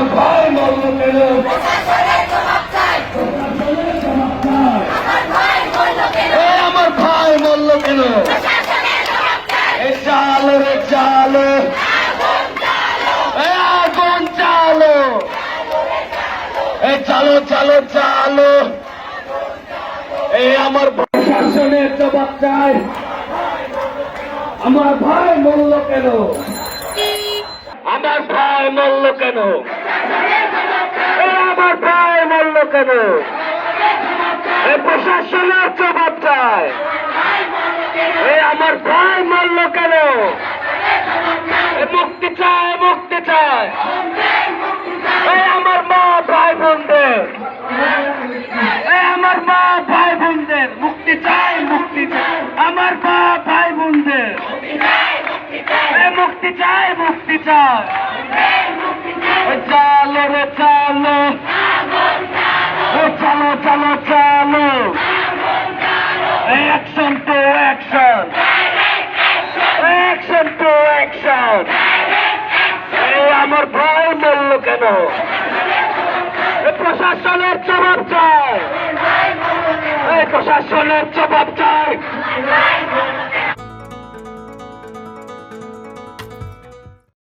আমার ভাই মরল কেন? আমার ভাই মরল কেন? চালো রে চালো। আগুন চালো। এ চালো চালো চালো। এ আমার প্রশাসনের জবাব চাই। আমার ভাই মরল কেন? আমার ভাই মরল কেন এ আমার ভাই মরল কেন? এ প্রশাসনের জবাব চাই। এ আমার ভাই মরল কেন? মুক্তি চায় মুক্তি চায় এ আমার মা ভাই বোনদের। এ আমার মা ভাই বোনদের। মুক্তি চাই মুক্তি চাই। আমার মা ভাই বোনদের। মুক্তি চাই, মুক্তি এ চালো রে চালো চালো চালো। Action to action action to action এই আমার ভাই বলল কেন? প্রশাসনের জবাব চাই। প্রশাসনের জবাব চাই।